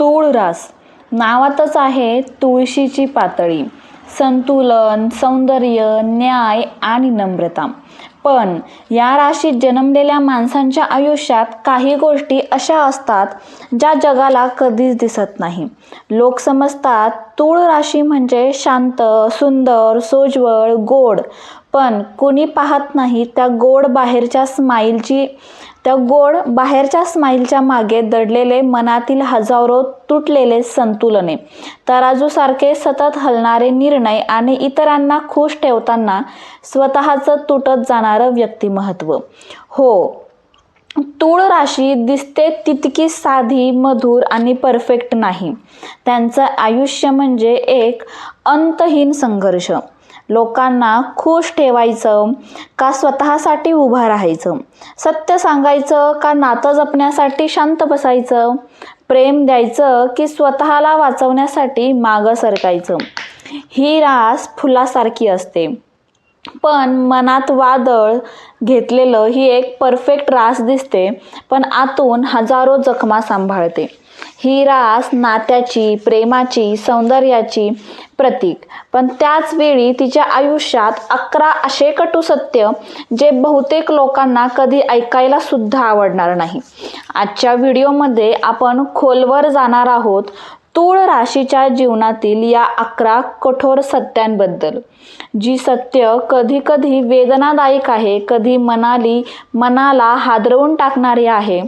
तूळ रास. नावातच आहे तुळशीची पातळी. संतुलन सौंदर्य न्याय आणि नम्रता. पण या राशीत जन्मलेल्या माणसांच्या आयुष्यात काही गोष्टी अशा असतात ज्या जगाला कधीच दिसत नाही. लोक समजतात तूळ राशी म्हणजे शांत सुंदर सोज्वळ गोड. पण कुणी पाहत नाही त्या गोड बाहेरच्या स्माईलची त्या गोड बाहेरच्या स्माईलच्या मागे दडलेले मनातील हजारो तुटलेले संतुलने. तराजूसारखे सतत हलणारे निर्णय आणि इतरांना खुश ठेवताना स्वतःचं तुटत जाणारं व्यक्तिमहत्व हो तूळ राशी दिसते तितकी साधी मधुर आणि परफेक्ट नाही. त्यांचं आयुष्य म्हणजे एक अंतहीन संघर्ष. लोकांना खुश ठेवायचं का स्वतःसाठी उभं राहायचं? सत्य सांगायचं का नातं जपण्यासाठी शांत बसायचं? प्रेम द्यायचं की स्वतःला वाचवण्यासाठी मागं सरकायचं? ही रास फुलासारखी असते. पण मनात वादळ घेतलेलं ही एक परफेक्ट रास दिसते पण आतून हजारो जखमा सांभाळते. ही रास नात्याची प्रेमाची सौंदर्याची प्रतीक. पण त्याचवेळी तिच्या आयुष्यात अकरा असे कटू सत्य जे बहुतेक लोकांना कधी ऐकायला सुद्धा आवडणार नाही. आजच्या व्हिडिओमध्ये आपण खोलवर जाणार आहोत तूळ राशीच्या जीवनातील या अकरा कठोर सत्यांबद्दल. जी सत्य कधी कधी वेदनादायक आहे कधी मनाली मनाला हादरवून टाकणारी आहे.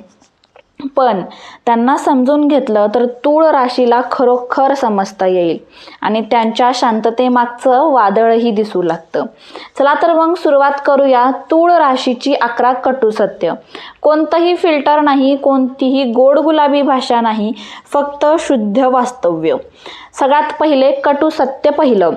पण त्यांना समजून घेतलं तर तूळ राशीला खरोखर समजता येईल. आणि त्यांच्या शांततेमागचं वादळही दिसू लागतं. चला तर मग सुरुवात करूया तूळ राशीची अकरा कटू सत्य. कोणतंही फिल्टर नाही कोणतीही गोड गुलाबी भाषा नाही फक्त शुद्ध वास्तव्य. सगळ्यात पहिले कटू सत्य पहिलं.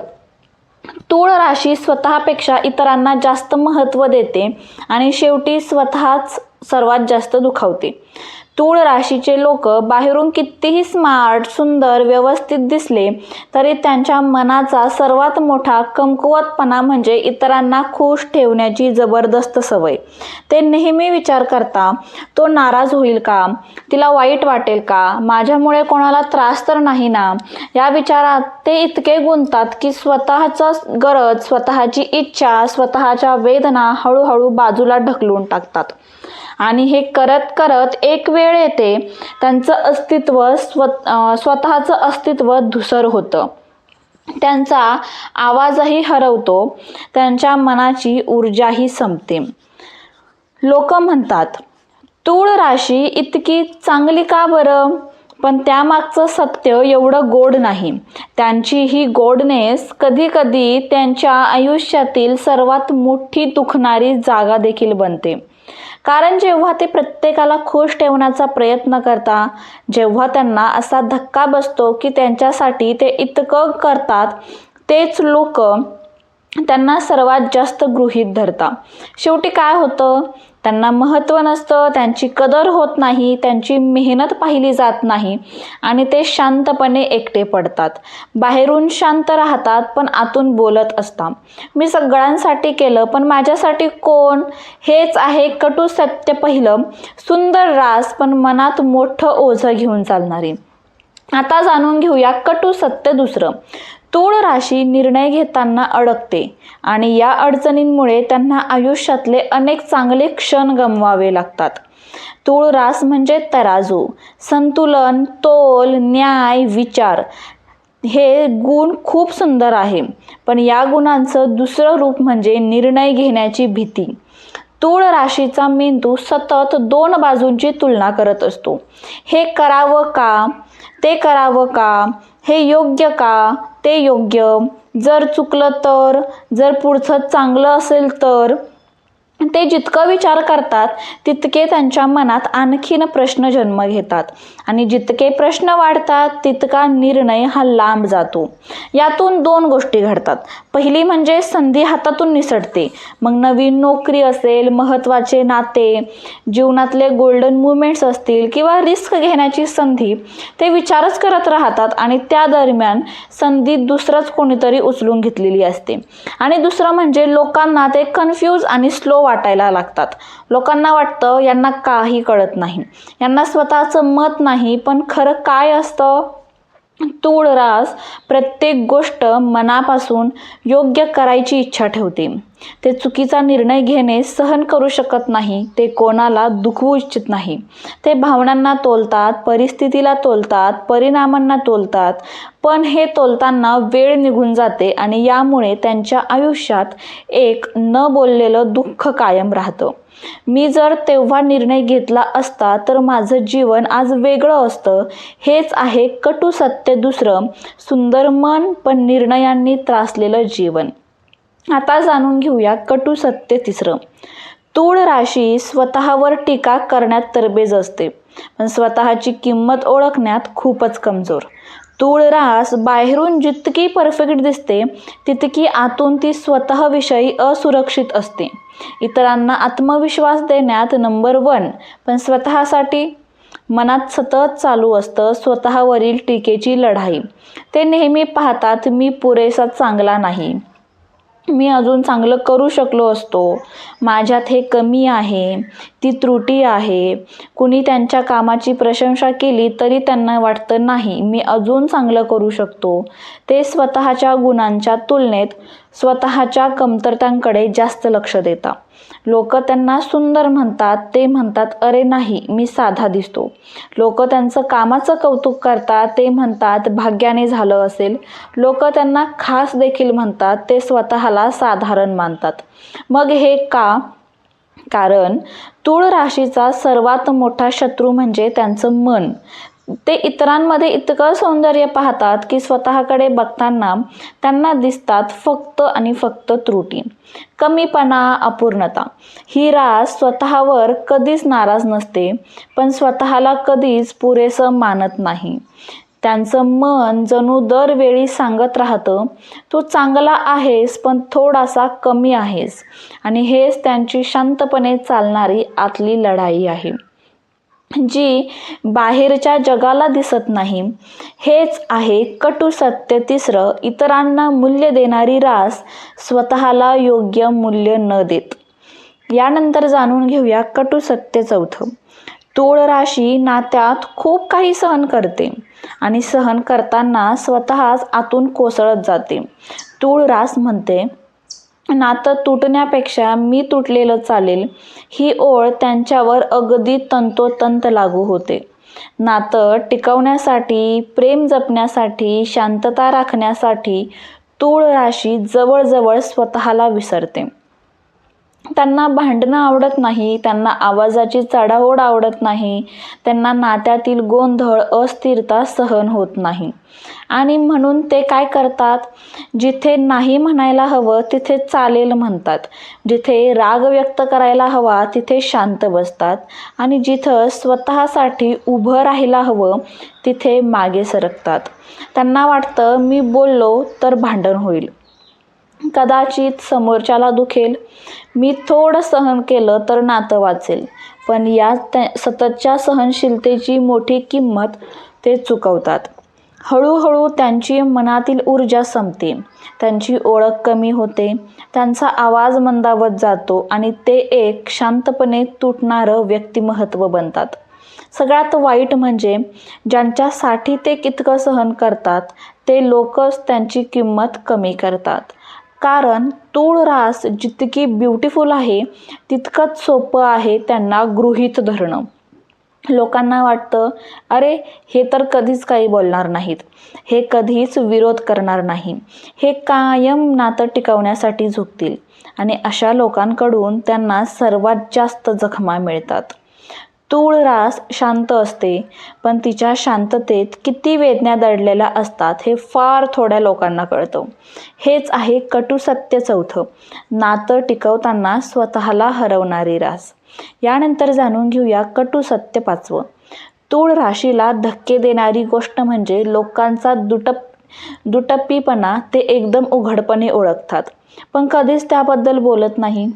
तूळ राशी स्वतःपेक्षा इतरांना जास्त महत्त्व देते आणि शेवटी स्वतःच सर्वात जास्त दुखावते. तूळ राशीचे लोक बाहेरून कितीही स्मार्ट सुंदर व्यवस्थित दिसले तरी त्यांच्या मनाचा सर्वात मोठा कमकुवतपणा म्हणजे इतरांना खुश ठेवण्याची जबरदस्त सवय. ते नेहमी विचार करता तो नाराज होईल का? तिला वाईट वाटेल का? माझ्यामुळे कोणाला त्रास तर नाही ना? या विचारात ते इतके गुंतात की स्वतःचा गरज स्वतःची इच्छा स्वतःच्या वेदना हळूहळू बाजूला ढकलून टाकतात. आणि हे करत करत एक वेळ येते त्यांचं अस्तित्व स्व स्वतःचं अस्तित्व धुसर होतं. त्यांचा आवाजही हरवतो त्यांच्या मनाची ऊर्जाही संपते. लोक म्हणतात तूळ राशी इतकी चांगली का बरं? पण त्यामागचं सत्य एवढं गोड नाही. त्यांची ही गोडनेस कधी कधी त्यांच्या आयुष्यातील सर्वात मोठी दुखणारी जागा देखील बनते. कारण जेव्हा ते प्रत्येकाला खुश ठेवण्याचा प्रयत्न करता जेव्हा त्यांना असा धक्का बसतो की त्यांच्यासाठी ते इतकं करतात तेच लोक त्यांना सर्वात जास्त गृहीत धरता शेवटी काय होतं? त्यांना महत्त्व नसतं त्यांची कदर होत नाही त्यांची मेहनत पाहिली जात नाही आणि ते शांतपणे एकटे पडतात. बाहेरून शांत राहतात पण आतून बोलत असतात. मी सगळ्यांसाठी केलं पण माझ्यासाठी कोण? हेच आहे कटू सत्य पहिलं. सुंदर रास पण मनात मोठं ओझं घेऊन चालणारी. आता जाणून घेऊया कटू सत्य दुसरं. तूळ राशी निर्णय घेताना अडकते आणि या अडचणींमुळे त्यांना आयुष्यातले अनेक चांगले क्षण गमवावे लागतात. तूळ रास म्हणजे तराजू संतुलन तोल न्याय विचार. हे गुण खूप सुंदर आहे पण या गुणांचं दुसरं रूप म्हणजे निर्णय घेण्याची भीती. तूळ राशीचा मेंदू सतत दोन बाजूंची तुलना करत असतो. हे करावं का? ते करावं का? हे योग्य का? ते योग्य. जर चुकलं तर जर पुढचं चांगलं असेल तर. ते जितकं विचार करतात तितके त्यांच्या मनात आणखीन प्रश्न जन्म घेतात. आणि जितके प्रश्न वाढतात तितका निर्णय हा लांब जातो. यातून दोन गोष्टी घडतात. पहिली म्हणजे संधी हातातून निसटते. मग नवीन नोकरी असेल महत्त्वाचे नाते जीवनातले गोल्डन मुवमेंट्स असतील किंवा रिस्क घेण्याची संधी ते विचारच करत राहतात आणि त्या दरम्यान संधी दुसरंच कोणीतरी उचलून घेतलेली असते. आणि दुसरं म्हणजे लोकांना ते कन्फ्यूज आणि स्लो वाटायला लागतात. लोकांना वाटतं यांना काही कळत नाही. यांना स्वतःचं मत नाही. नाही पण खरं काय असतं? तूळ रास प्रत्येक गोष्ट मनापासून योग्य करायची इच्छा ठेवते. ते चुकीचा निर्णय घेणे सहन करू शकत नाही ते कोणाला दुखवू इच्छित नाही. ते भावनांना तोलतात परिस्थितीला तोलतात परिणामांना तोलतात पण हे तोलताना वेळ निघून जाते आणि यामुळे त्यांच्या आयुष्यात एक न बोललेलं दुःख कायम राहतं. मी जर तेव्हा निर्णय घेतला असता तर माझं जीवन आज वेगळं असतं. हेच आहे कटू सत्य दुसरं. सुंदर मन पण निर्णयांनी त्रासलेलं जीवन. आता जाणून घेऊया कटू सत्य तिसरं. तूळ राशी स्वतःवर टीका करण्यात तरबेज असते. पण स्वतःची किंमत ओळखण्यात खूपच कमजोर. तूळ रास बाहेरून जितकी परफेक्ट दिसते तितकी आतून ती स्वतःविषयी असुरक्षित असते. इतरांना आत्मविश्वास देण्यात नंबर वन पण स्वतःसाठी मनात सतत चालू असतं स्वतःवरील टीकेची लढाई. ते नेहमी पाहतात मी पुरेसा चांगला नाही. मी अजून चांगलं करू शकलो असतो. माझ्यात हे कमी आहे. ती त्रुटी आहे. कुणी त्यांच्या कामाची प्रशंसा केली तरी त्यांना वाटतं नाही मी अजून चांगलं करू शकतो. ते स्वतःच्या गुणांच्या तुलनेत स्वतःच्या कमतरतांकडे जास्त लक्ष देतात लोक त्यांना सुंदर म्हणतात ते म्हणतात अरे नाही मी साधा दिसतो. लोक त्यांचं कामाचं कौतुक करतात ते म्हणतात भाग्याने झालं असेल. लोक त्यांना खास देखील म्हणतात ते स्वतःला साधारण मानतात. मग हे का? कारण तूळ राशीचा सर्वात मोठा शत्रू म्हणजे त्यांचं मन. ते इतरांमध्ये इतकं सौंदर्य पाहतात की स्वतःकडे बघताना त्यांना दिसतात फक्त आणि फक्त त्रुटी. कमीपणा अपूर्णता. ही रास स्वतःवर कधीच नाराज नसते पण स्वतःला कधीच पुरेसं मानत नाही. त्यांचं मन जणू दरवेळी सांगत राहतं तू चांगला आहेस पण थोडासा कमी आहेस. आणि हेच त्यांची शांतपणे चालणारी आतली लढाई आहे. जी बाहेरच्या जगाला दिसत नाही. हेच आहे कटू सत्य तिसरं. इतरांना मूल्य देणारी रास स्वतःला योग्य मूल्य न देत. यानंतर जाणून घेऊया कटू सत्य चौथं. तूळ राशी नात्यात खूप काही सहन करते आणि सहन करताना स्वतःच आतून कोसळत जाते. तूळ रास म्हणते नातं तुटण्यापेक्षा मी तुटलेलं चालेल ही ओळ त्यांच्यावर अगदी तंतोतंत लागू होते. नातं टिकवण्यासाठी प्रेम जपण्यासाठी शांतता राखण्यासाठी तूळ राशी जवळजवळ स्वतःला विसरते. त्यांना भांडणं आवडत नाही त्यांना आवाजाची चढाओढ आवडत नाही त्यांना नात्यातील गोंधळ अस्थिरता सहन होत नाही. आणि म्हणून ते काय करतात? जिथे नाही म्हणायला हवं तिथे चालेल म्हणतात. जिथे राग व्यक्त करायला हवा तिथे शांत बसतात. आणि जिथं स्वतःसाठी उभं राहायला हवं तिथे मागे सरकतात. त्यांना वाटतं मी बोललो तर भांडण होईल. कदाचित समोरच्याला दुखेल. मी थोडं सहन केलं तर नातं वाचेल. पण या त्या सततच्या सहनशीलतेची मोठी किंमत ते चुकवतात. हळूहळू त्यांची मनातील ऊर्जा संपते. त्यांची ओळख कमी होते. त्यांचा आवाज मंदावत जातो आणि ते एक शांतपणे तुटणारं व्यक्तिमहत्व बनतात. सगळ्यात वाईट म्हणजे ज्यांच्यासाठी ते कितकं सहन करतात ते लोकच त्यांची किंमत कमी करतात. कारण तूळ रास जितकी ब्युटिफुल आहे तितकंच सोपं आहे त्यांना गृहीत धरणं. लोकांना वाटतं अरे हे तर कधीच काही बोलणार नाहीत. हे कधीच विरोध करणार नाही. हे कायम नातं टिकवण्यासाठी झुकतील. आणि अशा लोकांकडून त्यांना सर्वात जास्त जखमा मिळतात. तूळ रास शांत असते पण तिच्या शांततेत किती वेदना दडलेल्या असतात हे फार थोड्या लोकांना कळतं. हेच आहे कटुसत्य चौथं नातं टिकवताना स्वतःला हरवणारी रास. यानंतर जाणून घेऊया कटुसत्य पाचवं. तूळ राशीला धक्के देणारी गोष्ट म्हणजे लोकांचा दुटप दुटप्पीपणा ते एकदम उघडपणे ओळखतात. पण कधीच त्याबद्दल बोलत नाही.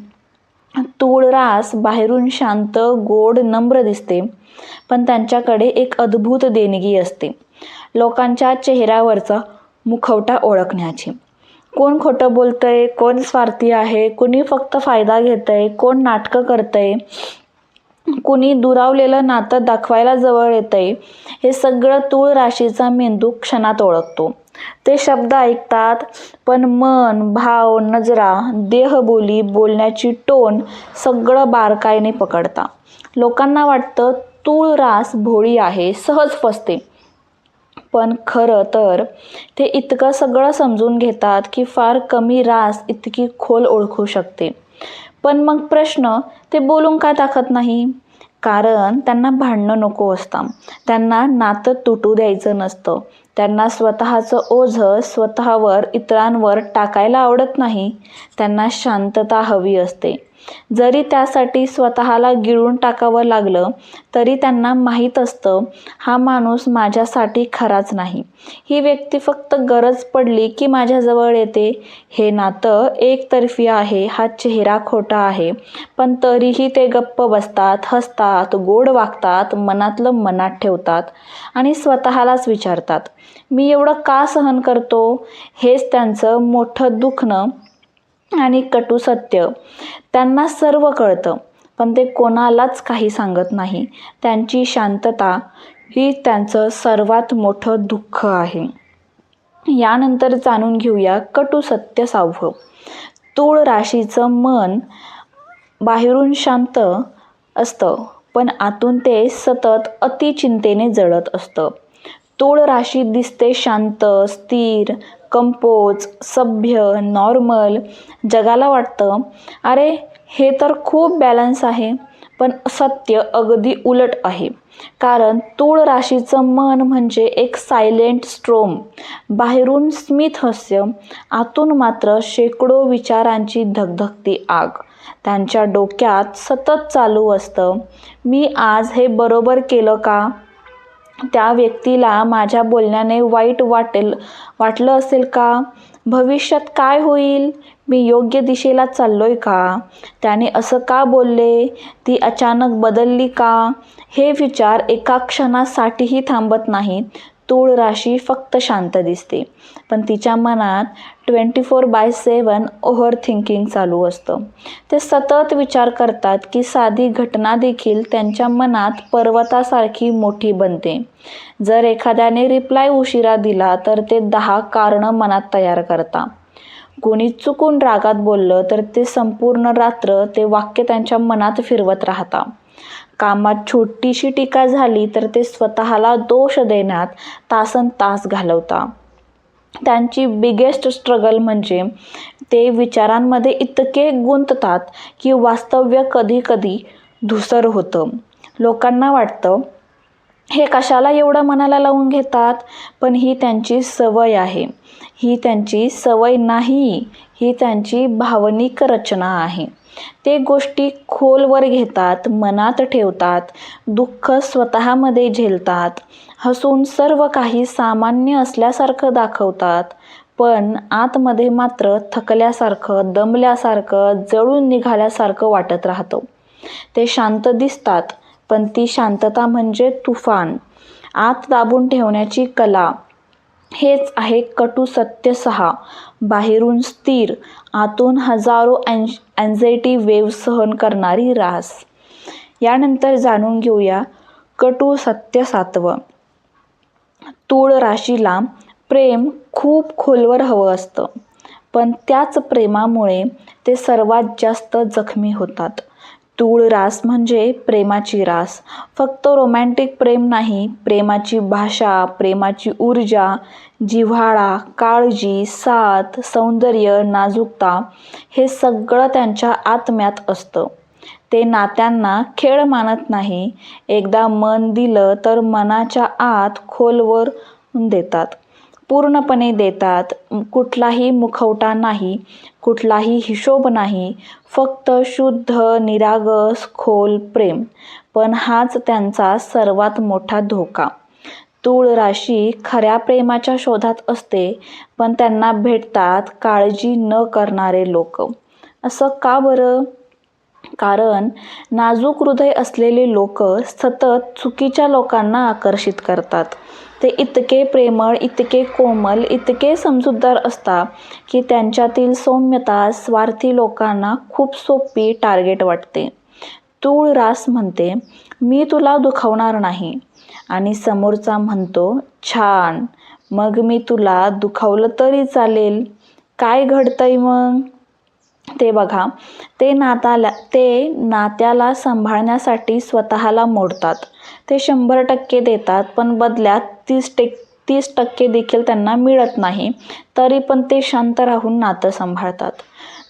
तूळ रास बाहेरून शांत गोड नम्र दिसते पण त्यांच्याकडे एक अद्भुत देणगी असते. लोकांच्या चेहऱ्यावरचा मुखवटा ओळखण्याची. कोण खोटं बोलतंय कोण स्वार्थी आहे कोणी फक्त फायदा घेत आहे कोण नाटकं करतंय कुणी दुरावलेलं नातं दाखवायला जवळ येतंय हे सगळं तूळ राशीचा मेंदू क्षणात ओळखतो. ते शब्द ऐकतात पण मन भाव नजरा देहबोली बोलण्याची टोन सगळं बारकाईने पकडता. लोकांना वाटतं तूळ रास भोळी आहे सहज फसते. पण खरं तर ते इतकं सगळं समजून घेतात की फार कमी रास इतकी खोल ओळखू शकते. पण मग प्रश्न ते बोलून का टाकत नाही? कारण त्यांना भांडणं नको असतं. त्यांना नातं तुटू द्यायचं नसतं. त्यांना स्वतःचं ओझं स्वतःवर इतरांवर टाकायला आवडत नाही त्यांना शांतता हवी असते. जरी त्यासाठी स्वतःला गिळून टाकावं लागलं तरी त्यांना माहीत असतं हा माणूस माझ्यासाठी खराच नाही. ही व्यक्ती फक्त गरज पडली की माझ्याजवळ येते. हे नातं एकतर्फी आहे हा चेहरा खोटा आहे. पण तरीही ते गप्प बसतात हसतात गोड वागतात मनातलं मनात ठेवतात आणि स्वतःलाच विचारतात. मी एवढं का सहन करतो? हेच त्यांचं मोठं दुखणं आणि कटू सत्य. त्यांना सर्व कळतं पण ते कोणालाच काही सांगत नाही. त्यांची शांतता ही त्यांचं सर्वात मोठं दुःख आहे. यानंतर जाणून घेऊया कटू सत्य सावं तूळ राशीचं मन बाहेरून शांत असतं पण आतून ते सतत अतिचिंतेने जळत असतं. तूळ राशी दिसते शांत स्थिर कंपोज सभ्य नॉर्मल जगाला वाटतं अरे हे तर खूप बॅलन्स आहे पण सत्य अगदी उलट आहे. कारण तूळ राशीचं मन म्हणजे एक सायलेंट स्ट्रोम बाहेरून स्मित हास्य आतून मात्र शेकडो विचारांची धगधगती आग. त्यांच्या डोक्यात सतत चालू असतं मी आज हे बरोबर केलं का? त्या व्यक्तीला माझ्या बोलण्याने वाईट वाटेल वाटलं असेल का? भविष्यात काय होईल? मी योग्य दिशेला चाललो आहे का? त्याने असं का बोलले? ती अचानक बदलली का? हे विचार एका क्षणासाठीही थांबत नाहीत. तूळ राशी फक्त शांत दिसते. पण तिच्या मनात twenty four by seven overthinking चालू असतं. ते सतत विचार करतात की साधी घटना देखील त्यांच्या मनात पर्वतासारखी मोठी बनते. जर एखाद्याने रिप्लाय उशिरा दिला तर ते दहा कारणं मनात तयार करता. कोणी चुकून रागात बोललं तर ते संपूर्ण रात्र ते वाक्य त्यांच्या मनात फिरवत राहता. कामात छोटीशी टीका झाली तर ते स्वतःला दोष देण्यात तासन तास घालवता. त्यांची बिगेस्ट स्ट्रगल म्हणजे ते विचारांमध्ये इतके गुंततात की वास्तव्य कधी कधी धुसर होतं. लोकांना वाटतं हे कशाला एवढं मनाला लावून घेतात? पण ही त्यांची सवय आहे. ही त्यांची सवय नाही. ही त्यांची भावनिक रचना आहे. ते गोष्टी खोलवर घेतात मनात ठेवतात दुःख स्वतःमध्ये झेलतात. हसून सर्व काही सामान्य असल्यासारखं दाखवतात पण आतमध्ये मात्र थकल्यासारखं दमल्यासारखं जळून निघाल्यासारखं वाटत राहतं. ते शांत दिसतात पण ती शांतता म्हणजे तुफान. आत दाबून ठेवण्याची कला हेच आहे कटू सत्य सहा. बाहेरून स्थिर आतून हजारो अँज अँझायटी वेव सहन करणारी रास. यानंतर जाणून घेऊया कटू सत्य सातवं. तूळ राशीला प्रेम खूप खोलवर हवं असतं पण त्याच प्रेमामुळे ते सर्वात जास्त जखमी होतात. तूळ रास म्हणजे प्रेमाची रास. फक्त रोमॅन्टिक प्रेम नाही प्रेमाची भाषा प्रेमाची ऊर्जा जिव्हाळा काळजी साथ सौंदर्य नाजूकता हे सगळं त्यांच्या आत्म्यात असतं. ते नात्यांना खेळ मानत नाही. एकदा मन दिलं तर मनाच्या आत खोलवर देतात. पूर्णपणे देतात. कुठलाही मुखवटा नाही कुठलाही हिशोब नाही फक्त शुद्ध निरागस खोल प्रेम. पण हाच त्यांचा सर्वात मोठा धोका. तूळ राशी खऱ्या प्रेमाच्या शोधात असते पण त्यांना भेटतात काळजी न करणारे लोक. असं का बरं? कारण नाजूक हृदय असलेले लोक सतत चुकीच्या लोकांना आकर्षित करतात. ते इतके प्रेमळ इतके कोमल इतके समजूतदार असतात की त्यांच्यातील सौम्यता स्वार्थी लोकांना खूप सोपी टार्गेट वाटते. तूळ रास म्हणते मी तुला दुखवणार नाही. आणि समोरचा म्हणतो छान मग मी तुला दुखावलं तरी चालेल. काय घडतंय मग? ते बघा. ते नाताला ते नात्याला सांभाळण्यासाठी स्वतःला मोडतात. ते शंभर टक्के देतात पण बदल्यात तीस टेक तीस टक्के देखील त्यांना मिळत नाही. तरी पण ते शांत राहून नातं सांभाळतात.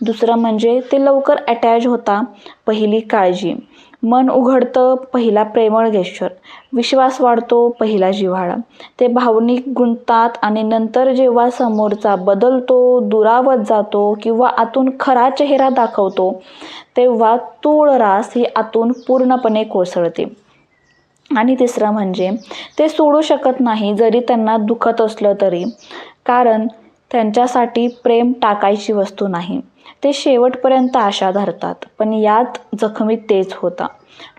दुसरं म्हणजे ते लवकर अटॅच होता पहिली काळजी. मन उघडतं पहिला प्रेमळ गेश्वर विश्वास वाढतो पहिला जिव्हाळा. ते भावनिक गुंततात आणि नंतर जेव्हा समोरचा बदलतो दुरावत जातो किंवा आतून खरा चेहरा दाखवतो तेव्हा तूळ रास ही आतून पूर्णपणे कोसळते. आणि तिसरं म्हणजे ते सोडू शकत नाही जरी त्यांना दुखत असलं तरी. कारण त्यांच्यासाठी प्रेम टाकायची वस्तू नाही. ते शेवटपर्यंत आशा धरतात पण यात जखमी तेच होता.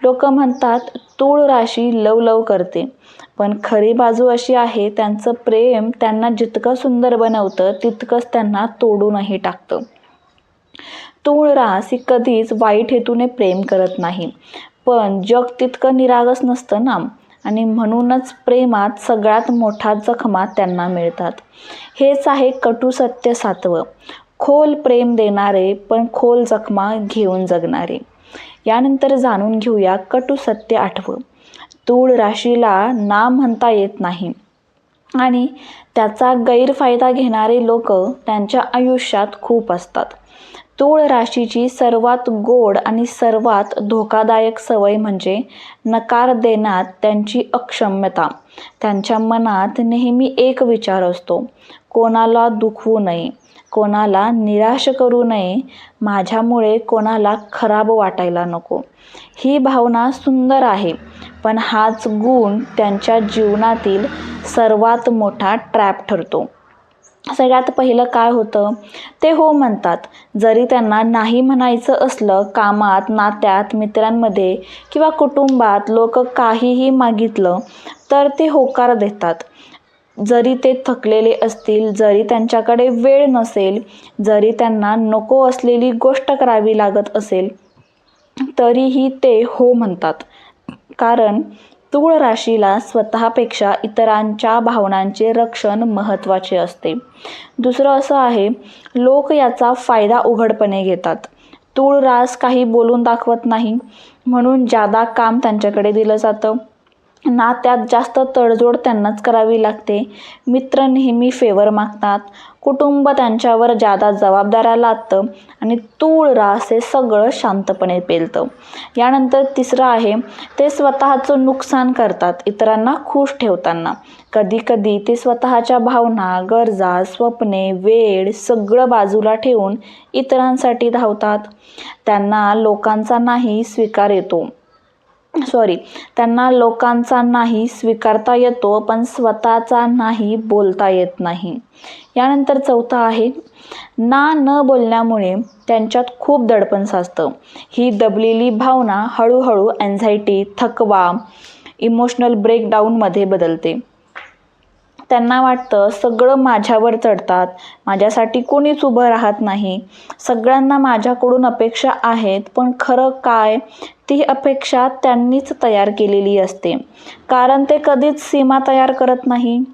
लोक म्हणतात तूळ राशी लवलव करते. पण खरी बाजू अशी आहे त्यांचं प्रेम त्यांना जितकं सुंदर बनवतं तितकंच त्यांना तोडूनही टाकतं. तूळ रास ही कधीच वाईट हेतूने प्रेम करत नाही पण जग तितकं निरागस नसतं ना? आणि म्हणूनच प्रेमात सगळ्यात मोठा जखमा त्यांना मिळतात. हेच आहे कटू सत्य सातवं. खोल प्रेम देणारे पण खोल जखमा घेऊन जगणारे. यानंतर जाणून घेऊया कटू सत्य आठवं. तूळ राशीला ना म्हणता येत नाही. आणि त्याचा गैरफायदा घेणारे लोक त्यांच्या आयुष्यात खूप असतात. तूळ राशीची सर्वात गोड आणि सर्वात धोकादायक सवय म्हणजे नकार देण्यात त्यांची अक्षम्यता. त्यांच्या मनात नेहमी एक विचार असतो. कोणाला दुखवू नये. कोणाला निराश करू नये माझ्यामुळे कोणाला खराब वाटायला नको. ही भावना सुंदर आहे पण हाच गुण त्यांच्या जीवनातील सर्वात मोठा ट्रॅप ठरतो. सगळ्यात पहिलं काय होतं? ते हो म्हणतात जरी त्यांना नाही म्हणायचं असलं कामात नात्यात मित्रांमध्ये किंवा कुटुंबात लोक काहीही मागितलं तर ते होकार देतात. जरी ते थकलेले असतील जरी त्यांच्याकडे वेळ नसेल जरी त्यांना नको असलेली गोष्ट करावी लागत असेल तरीही ते हो म्हणतात. कारण तूळ राशीला स्वतःपेक्षा इतरांच्या भावनांचे रक्षण महत्त्वाचे असते. दुसरं असं आहे लोक याचा फायदा उघडपणे घेतात. तूळ रास काही बोलून दाखवत नाही म्हणून जादा काम त्यांच्याकडे दिलं जातं नात्यात जास्त तडजोड त्यांनाच करावी लागते. मित्र नेहमी फेवर मागतात. कुटुंब त्यांच्यावर जादा जबाबदाऱ्या लादतं आणि तूळ रास हे सगळं शांतपणे पेलतं. यानंतर तिसरं आहे ते स्वतःचं नुकसान करतात इतरांना खुश ठेवताना. कधी कधी ते स्वतःच्या भावना गरजा स्वप्ने वेळ सगळं बाजूला ठेवून इतरांसाठी धावतात. त्यांना लोकांचा नाही स्वीकार येतो. सॉरी त्यांना लोकांचा नाही स्वीकारता येतो पण स्वतःचा नाही बोलता येत नाही. यानंतर चौथा आहे ना न बोलण्यामुळे त्यांच्यात खूप दडपण साचतं. ही दबलेली भावना हळूहळू अँझायटी थकवा इमोशनल ब्रेकडाऊनमध्ये बदलते. त्यांना वाटतं सगळं माझ्यावर चढतात. माझ्यासाठी कोणीच उभं राहत नाही. सगळ्यांना माझ्याकडून अपेक्षा आहेत पण खरं काय? ती अपेक्षा त्यांनीच तयार केलेली असते. कारण ते कधीच सीमा तयार करत नाही.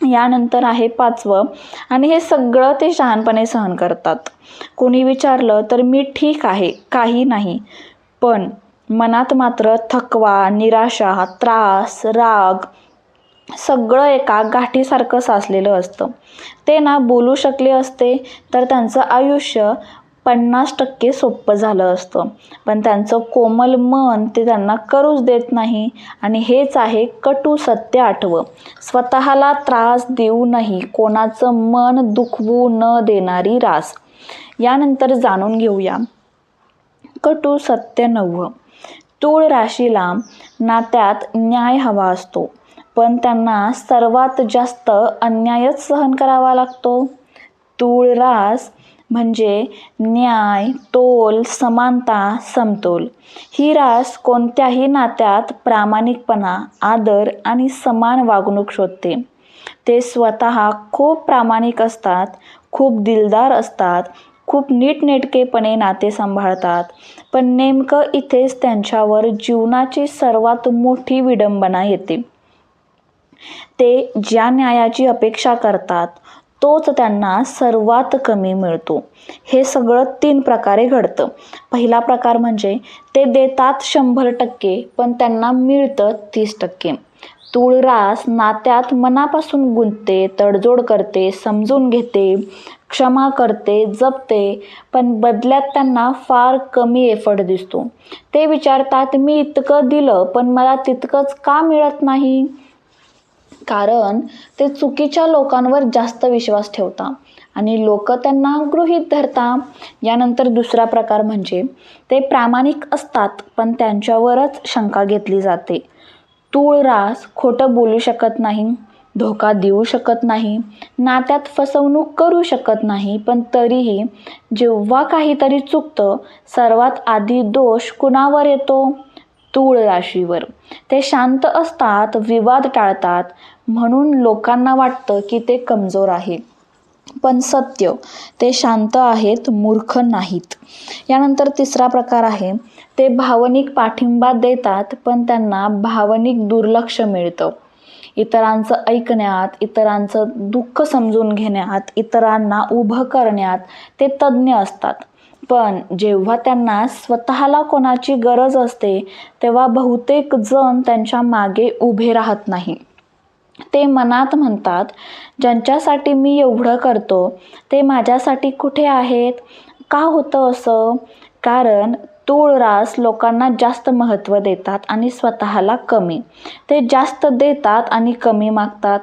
यानंतर आहे पाचवं. आणि हे सगळं ते शहाणपणे सहन करतात. कोणी विचारलं तर मी ठीक आहे काही नाही. पण मनात मात्र थकवा निराशा त्रास राग सगळं एका गाठीसारखं साचलेलं असतं. ते ना बोलू शकले असते तर त्यांचं आयुष्य पन्नास टक्के सोपं झालं असतं. पण त्यांचं कोमल मन ते त्यांना करूच देत नाही. आणि हेच आहे कटू सत्य आठवं. स्वतःला त्रास देऊ नाही कोणाचं मन दुखवू न देणारी रास. यानंतर जाणून घेऊया. कटू सत्य नववं तूळ राशीला नात्यात न्याय हवा असतो. पण त्यांना सर्वात जास्त अन्यायच सहन करावा लागतो. तुळरास म्हणजे न्याय तोल समानता समतोल. ही रास कोणत्याही नात्यात प्रामाणिकपणा आदर आणि समान वागणूक शोधते. ते स्वतः खूप प्रामाणिक असतात खूप दिलदार असतात खूप नीटनेटकेपणे नाते सांभाळतात पण नेमकं इथेच त्यांच्यावर जीवनाची सर्वात मोठी विडंबना येते. ते ज्या न्यायाची अपेक्षा करतात तोच त्यांना सर्वात कमी मिळतो. हे सगळं तीन प्रकारे घडतं. पहिला प्रकार म्हणजे ते देतात शंभर टक्के पण त्यांना मिळतं तीस टक्के. तुळरास नात्यात मनापासून गुंतते तडजोड करते समजून घेते क्षमा करते जपते पण बदल्यात त्यांना फार कमी एफर्ट दिसतो. ते विचारतात मी इतकं दिलं पण मला तितकंच का मिळत नाही? कारण ते चुकीच्या लोकांवर जास्त विश्वास ठेवता. आणि लोक त्यांना गृहीत धरता. यानंतर दुसरा प्रकार म्हणजे ते प्रामाणिक असतात पण त्यांच्यावरच शंका घेतली जाते. तूळ रास खोटं बोलू शकत नाही धोका देऊ शकत नाही नात्यात फसवणूक करू शकत नाही पण तरीही जेव्हा काहीतरी चुकतं सर्वात आधी दोष कुणावर येतो? तूळ राशीवर. ते शांत असतात विवाद टाळतात म्हणून लोकांना वाटतं की ते कमजोर आहे. पण सत्य ते शांत आहेत मूर्ख नाहीत. यानंतर तिसरा प्रकार आहे ते भावनिक पाठिंबा देतात पण त्यांना भावनिक दुर्लक्ष मिळतं. इतरांचं ऐकण्यात इतरांचं दुःख समजून घेण्यात इतरांना उभं करण्यात ते तज्ज्ञ असतात. पण जेव्हा त्यांना स्वतःला कोणाची गरज असते तेव्हा बहुतेक जण त्यांच्या मागे उभे राहत नाही. ते मनात म्हणतात ज्यांच्यासाठी मी एवढं करतो ते माझ्यासाठी कुठे आहेत? का होतं असं? कारण तूळ रास लोकांना जास्त महत्त्व देतात आणि स्वतःला कमी. ते जास्त देतात आणि कमी मागतात.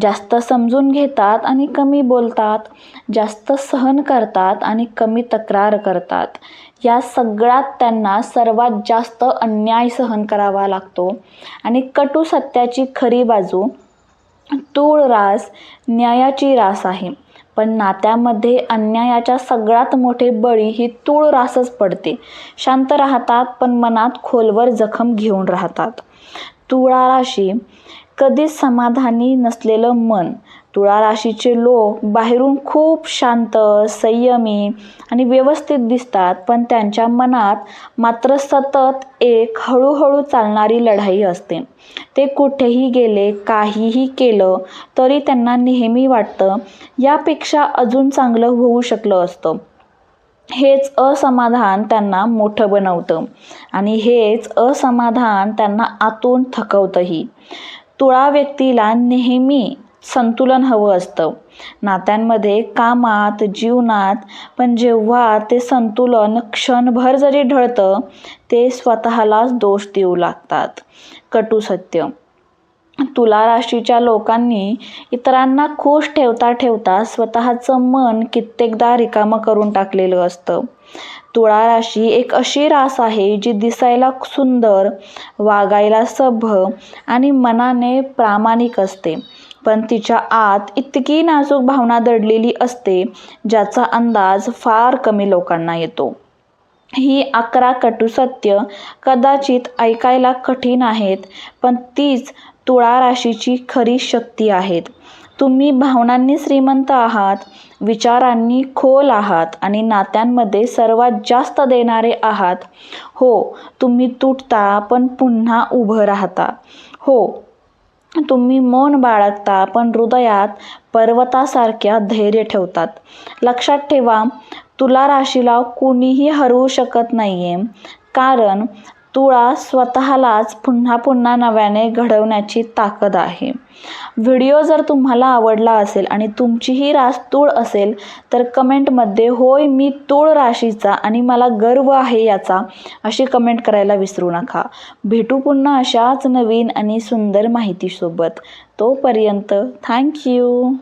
जास्त समजून घेतात आणि कमी बोलतात. जास्त सहन करतात आणि कमी तक्रार करतात. या सगळ्यात त्यांना सर्वात जास्त अन्याय सहन करावा लागतो. आणि कटू सत्याची खरी बाजू तूळ रास न्यायाची रास आहे. पण नात्यामध्ये अन्यायाच्या सगळ्यात मोठे बळी ही तूळ रासच पडते. शांत राहतात पण मनात खोलवर जखम घेऊन राहतात. तुळा राशी कधीच समाधानी नसलेलं मन तुळा राशीचे लोक बाहेरून खूप शांत संयमी आणि व्यवस्थित दिसतात पण त्यांच्या मनात मात्र सतत एक हळूहळू चालणारी लढाई असते. ते कुठेही गेले काहीही केलं तरी त्यांना नेहमी वाटतं यापेक्षा अजून चांगलं होऊ शकलं असतं. हेच असमाधान त्यांना मोठं बनवतं आणि हेच असमाधान त्यांना आतून थकवतंही. तुळा व्यक्तीला नेहमी संतुलन हवं असतं. नात्यांमध्ये कामात जीवनात पण जेव्हा ते संतुलन क्षणभर जरी ढळतं ते स्वतःलाच दोष देऊ लागतात. कटू सत्य. तुला राशीच्या लोकांनी इतरांना खुश ठेवता ठेवता स्वतःचं मन कित्येकदा रिकामं करून टाकलेलं असतं. तुळा राशी एक अशी रास आहे जी दिसायला सुंदर वागायला सभ्य आणि मनाने प्रामाणिक असते. पण तिच्या आत इतकी नाजूक भावना दडलेली असते ज्याचा अंदाज फार कमी लोकांना येतो. ही अकरा कटू सत्य कदाचित ऐकायला कठीण आहेत पण तीच तुळा राशीची खरी शक्ती आहेत. तुम्ही भावनांनी श्रीमंत आहात विचारांनी खोल आहात आणि नात्यांमध्ये सर्वात जास्त देणारे आहात. हो तुम्ही तुटता पण पुन्हा उभं राहता. हो तुम्ही मौन बाळगता पण हृदयात पर्वतासारख्या धैर्य ठेवतात. लक्षात ठेवा तुला राशीला कुणीही हरवू शकत नाही आहे कारण तुळा स्वतःलाच पुन्हा पुन्हा नव्याने घडवण्याची ताकद आहे. व्हिडिओ जर तुम्हाला आवडला असेल आणि तुमचीही रास तूळ असेल तर कमेंटमध्ये होय मी तूळ राशीचा आणि मला गर्व आहे याचा अशी कमेंट करायला विसरू नका. भेटू पुन्हा अशाच नवीन आणि सुंदर माहितीसोबत. तोपर्यंत थँक्यू